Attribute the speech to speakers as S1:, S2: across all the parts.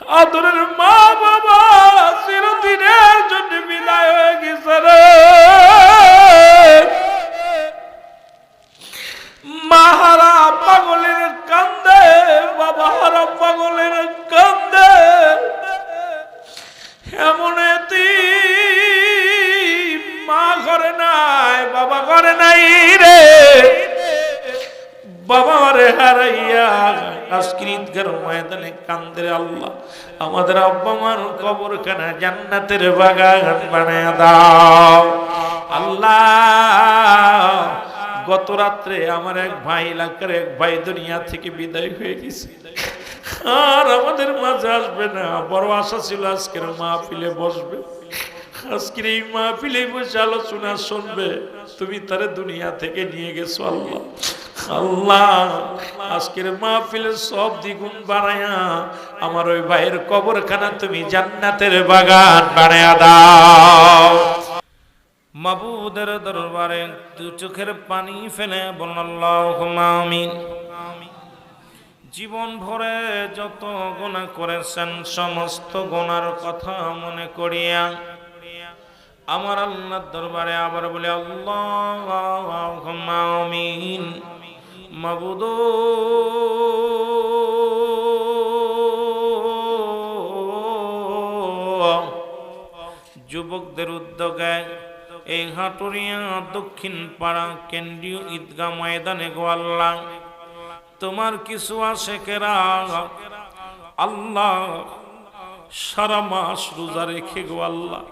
S1: আদরের মা বাবা চিরদিনের জন্য বিদায় হয়ে গেছে রে। মাহারা পাগলের কান্দে বাবা হারা পাগলের কান্দে। এমন মা ঘরে নাই, বাবা ঘরে নাই আল্লাহ। আমাদের জান্নাতের বাগান বানায় দাও। আল্লাহ, গত রাত্রে আমার এক ভাই এলাকার এক ভাই দুনিয়া থেকে বিদায় হয়ে গেছে। আর আমাদের মাঝে আসবে না। বড় আশা ছিল আজকের মাহফিলে বসবে। আজকের এই মাহফিলে বসে আলোচনা শুনবে। তুমি তারে দুনিয়া থেকে নিয়ে গেছো আল্লাহ। আল্লাহ, আজকের মাহফিলের সব দ্বিগুণ বাড়ায়া আমার ওই ভাইয়ের কবরখানা তুমি জান্নাতের বাগান বানায়া দাও। মাবুদের দরবারে দু চোখের পানি ফেলে বলল, আল্লাহুম্মা আমিন। জীবন ভরে যত গোনা করেছেন, সমস্ত গোনার কথা মনে করিয়া আমার আল্লাহর দরবারে আবার বলে, আল্লাহুম্মা আমিন। মাবুদ। যুবকদের উদ্যোগে এই হাটুরিয়া দক্ষিণ পাড়া কেন্দ্রীয় ঈদগাহ ময়দানে গোয়াল্লা তোমার কিছু আসে কেরা? আল্লাহ, সারা মাস রোজা রেখে গো আল্লাহ।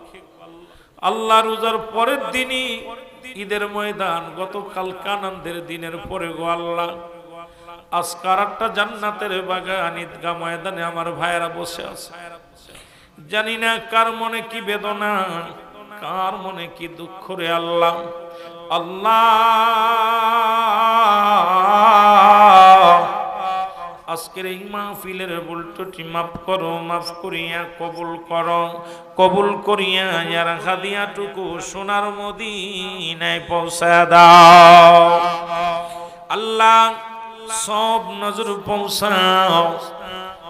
S1: আল্লাহ রোজার পরের দিনই ঈদের ময়দান গতকাল কানন্দের দিনের পরে গো আল্লাহ। আজকার একটা জান্নাতের বাগান ঈদগা ময়দানে আমার ভাইয়েরা বসে আছে। জানি না কার মনে কি বেদনা, কার মনে কি দুঃখ রে আল্লাহ। আল্লাহ! আজকের এই মাহফিলের বুলটুটি মাফ করো, মাফ করিয়া কবুল করো। কবুল করিয়া ইয়ার হাদিয়াটুকু সোনার মদিনায় পৌঁছা দাও। আল্লাহ, সব নজর পৌঁছাও।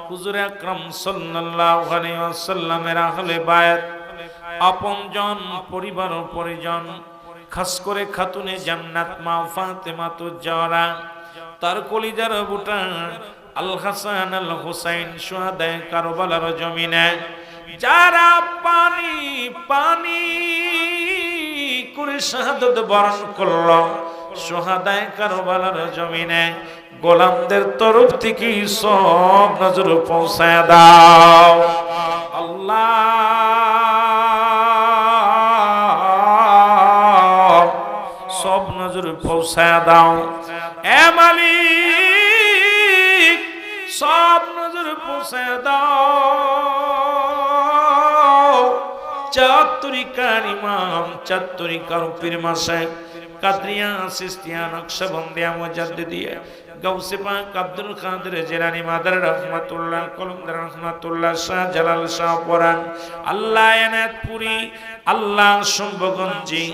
S1: হুজুর আকরাম সাল্লাল্লাহু আলাইহি ওয়াসাল্লামের আহলে বায়াত আপনজন পরিবার ও পরিজন, খাস করে খাতুনে জান্নাত মা ফাতেমা তো জারা তার কলিজার বুটা আল হাসান আল হুসাইন সুহাদায়ে কারবালার জমিনে, যারা পানি পানি করে শাহাদত বরণ করল সোহাদায় কারবালার জমিনে গোলামদের তরফ থেকে সব নজর পৌঁছায় দাও। আল্লাহ, সব নজর পৌঁছায় দাও। এ মালিক সব নজর পৌঁছায় দাও। চাতুরিকার ইমাম, চাতুরিকার পীর মাসে কাদরিয়া, সিস্তিয়া নকশবন্দিয়া মুজাদ্দিদিয়া গৌসে পাক, আব্দুল কাদের জেলানি, মাদার রহমাতুল্লাহ, কলমদার রহমাতুল্লাহ, শাহ জালাল শাহ পরান, আল্লাহ এনায়তপুরি, আল্লাহ সম্ভগঞ্জি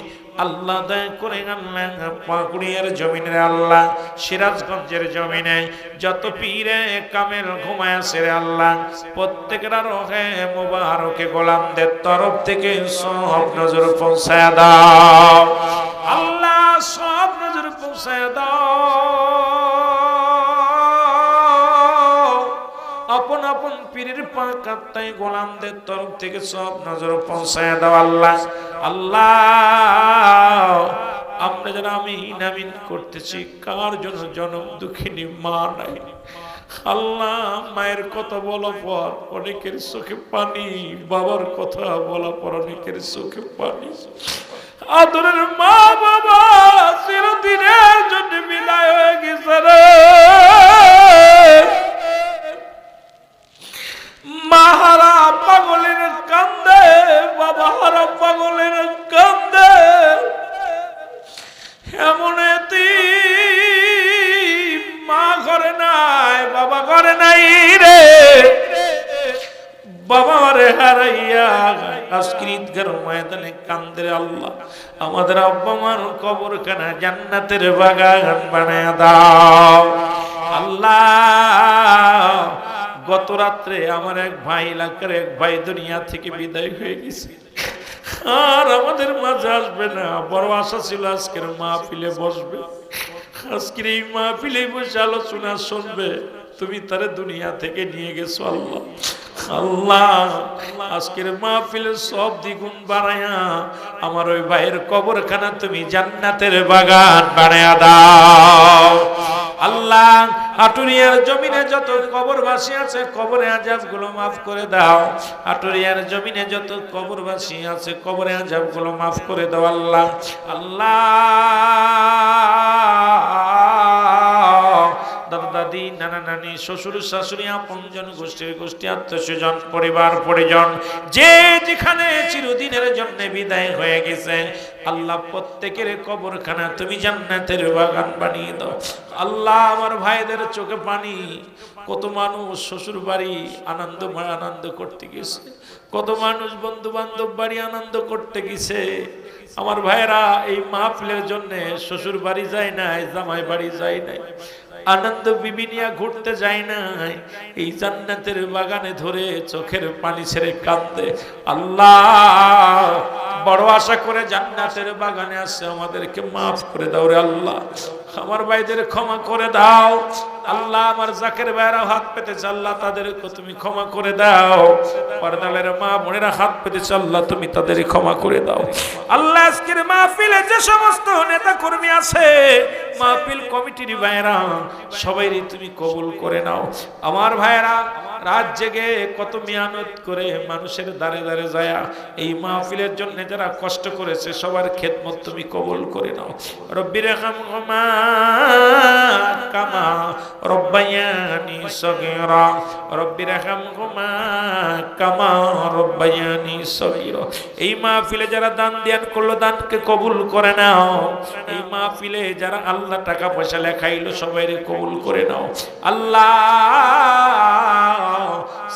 S1: আল্লাহ দয়া করে আল্লাহ, পাকুড়িয়ার জমিনে আল্লাহ, সিরাজগঞ্জের জমিনে যত পীরে কামেল ঘুমায় আছে রে আল্লাহ, প্রত্যেকের রোহে মুবারকে গোলামদের তরফ থেকে সব নজর পৌঁছায় দাও। আল্লাহ সব নজর পৌঁছায় দাও। আপন আপন পীরের পাক আত্মায় গোলামদের তরফ থেকে সব নজর পৌঁছায় দাও আল্লাহ। আল্লাহ, আমরা যেন আমি নামিন করতেছি। কার জন্য জনম দুঃখিনী মা নাই? আল্লাহ, মায়ের কথা বলা পর অনেকের চোখে পানি, বাবার কথা বলা পর অনেকের চোখে পানি। আদরের মা বাবা চিরদিনের জন্য বিদায় হয়ে গেছে রে। আমাদের আব্বা কবর খানা জান্নাতের বাগান বানায় দাও। আল্লাহ, গত রাত্রে আমার এক ভাই এলাকার এক ভাই দুনিয়া থেকে বিদায় হয়ে গেছে। আর আমাদের মাঝে আসবে না, বড় আশা ছিল আজকের মাহফিলে বসবে। আজকের এই মাহফিলে বসে আলোচনা শুনবে। তুমি তারে দুনিয়া থেকে নিয়ে গেছো আল্লাহ। আল্লাহ, আজকের মাহফিলের সব দ্বিগুণ বাড়ায়া আমার ওই ভাইয়ের কবরখানা তুমি জান্নাতের বাগান বানায়া দাও। আল্লাহ আটুরিয়ার জমিনে যত কবরবাসী আছে, কবরে আজাবগুলো মাফ করে দাও। আটুরিয়ার জমিনে যত কবরবাসী আছে, কবরে আজাবগুলো মাফ করে দাও আল্লাহ। আল্লাহ দাদা নানা নানি, শ্বশুর শাশুড়ি আপনজন গোষ্ঠীর গোষ্ঠী আত্মস্বজন পরিবার, পরিজন, যে যেখানে চিরদিনের জন্য বিদায় হয়ে গেছে, আল্লাহ প্রত্যেকের কবরখানা তুমি জান্নাতের বাগান বানিয়ে দাও। আল্লাহ আমার ভাইদের চোখে পানি। কত মানুষ শ্বশুর বাড়ি আনন্দময় আনন্দ করতে গেছে। কত মানুষ বন্ধু বান্ধব বাড়ি আনন্দ করতে গেছে। আমার ভাইরা এই মাহফিলের জন্য শ্বশুর বাড়ি যায় নাই, জামাই বাড়ি যায় নাই। আনন্দ বিবিনিয়া ঘুরতে যায় নাই। এই জান্নাতের বাগানে ধরে চোখের পানি ছেড়ে কাঁদতে। আল্লাহ, বড় আশা করে জান্নাতের বাগানে আসছে, আমাদেরকে মাফ করে দাও রে আল্লাহ। আমার ভাইদের ক্ষমা করে দাও। আল্লাহ, আমার জাকের ভাইরা হাত পেতেছে, আল্লাহ তাদেরকে তুমি ক্ষমা করে দাও। পর্দালের মা বোনেরা হাত পেতেছে, আল্লাহ তুমি তাদের ক্ষমা করে দাও। আল্লাহ, আজকের মাহফিলে যে সমস্ত নেতা কর্মী আছে মাহফিল কমিটির ভাইরা সবাইরই তুমি কবুল করে নাও। আমার ভাইরা রাত জেগে কত মেহনত করে মানুষের দাঁড়ে দাঁড়ে যায় এই মাহফিলের জন্য যারা কষ্ট করেছে, সবার খেদমত তুমি কবুল করে নাও। রব্বির কামা রব্বায়ানি সগীরা। রব্বির কামা রব্বায়ানি সগীরা। এই মাহফিলে যারা দান দিয়ান করল, দানকে কবুল করে নাও। এই মাহফিলে যারা আল্লাহ টাকা পয়সা লেখাইলো সবাই কবুল করে নাও। আল্লাহ!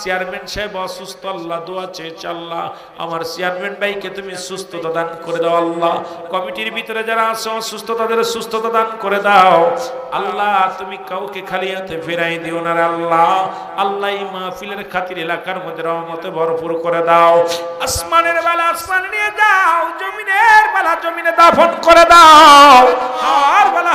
S1: চেয়ারম্যান সাহেব অসুস্থ, আল্লাহ দোয়া চেয়েছে, আল্লাহ। আমার চেয়ারম্যান ভাইকে তুমি সুস্থতা দান করে দাও, আল্লাহ। কমিটির ভিতরে যারা আছে, অসুস্থ, তাদের সুস্থতা দান করে দাও। আল্লাহ, তুমি কাউকে খালি হাতে ফেরাই দিও না আল্লাহ। আল্লাহ, এই মাহফিলের খাতির এলাকার মধ্যে রহমতে ভরপুর করে দাও। আসমানের বেলা আসমান নিয়ে যাও, জমিনের বেলা জমিনে দাফন করে দাও। হার বেলা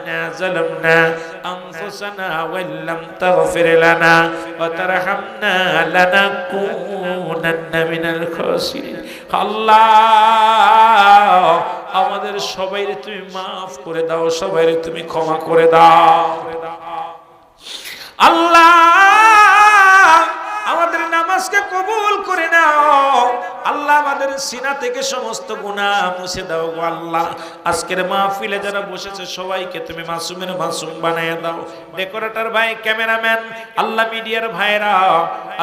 S1: ربنا ظلمنا أنفسنا وإن لم تغفر لنا وترحمنا لنكونن من الخاسرين আল্লাহ আমাদের সবাই তুমি মাফ করে দাও সবাই তুমি ক্ষমা করে দাও আল্লাহ আমাদের নামাজকে কবুল করে নাও আল্লাহ আমাদের সিনা থেকে সমস্ত গুনাহ মুছে দাও গো আল্লাহ। আজকের মাহফিলে যারা বসেছে, সবাইকে তুমি মাসুমের মাসুম বানিয়ে দাও। ডেকোরেটর ভাই, ক্যামেরাম্যান, আল্লাহ মিডিয়ার ভাইরা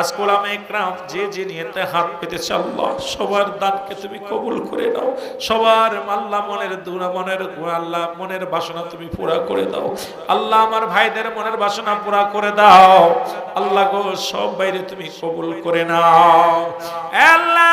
S1: আজকুলাম একরাম, যে যে নিয়েতে হাত পেতেছে আল্লাহ, সবার দানকে তুমি কবুল করে নাও। সবার আল্লাহ মনের দুরা মনের আল্লাহ, মনের বাসনা তুমি পুরা করে দাও। আল্লাহ আমার ভাইদের মনের বাসনা পুরা করে দাও। আল্লাহ গো, সব বাইরে তুমি কবুল করে নাও। আল্লাহ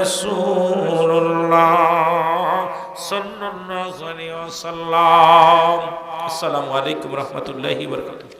S1: রাসূলুল্লাহ সাল্লাল্লাহু আলাইহি ওয়াসাল্লাম। আসসালামু আলাইকুম রাহমাতুল্লাহি ওয়া বারাকাতুহু।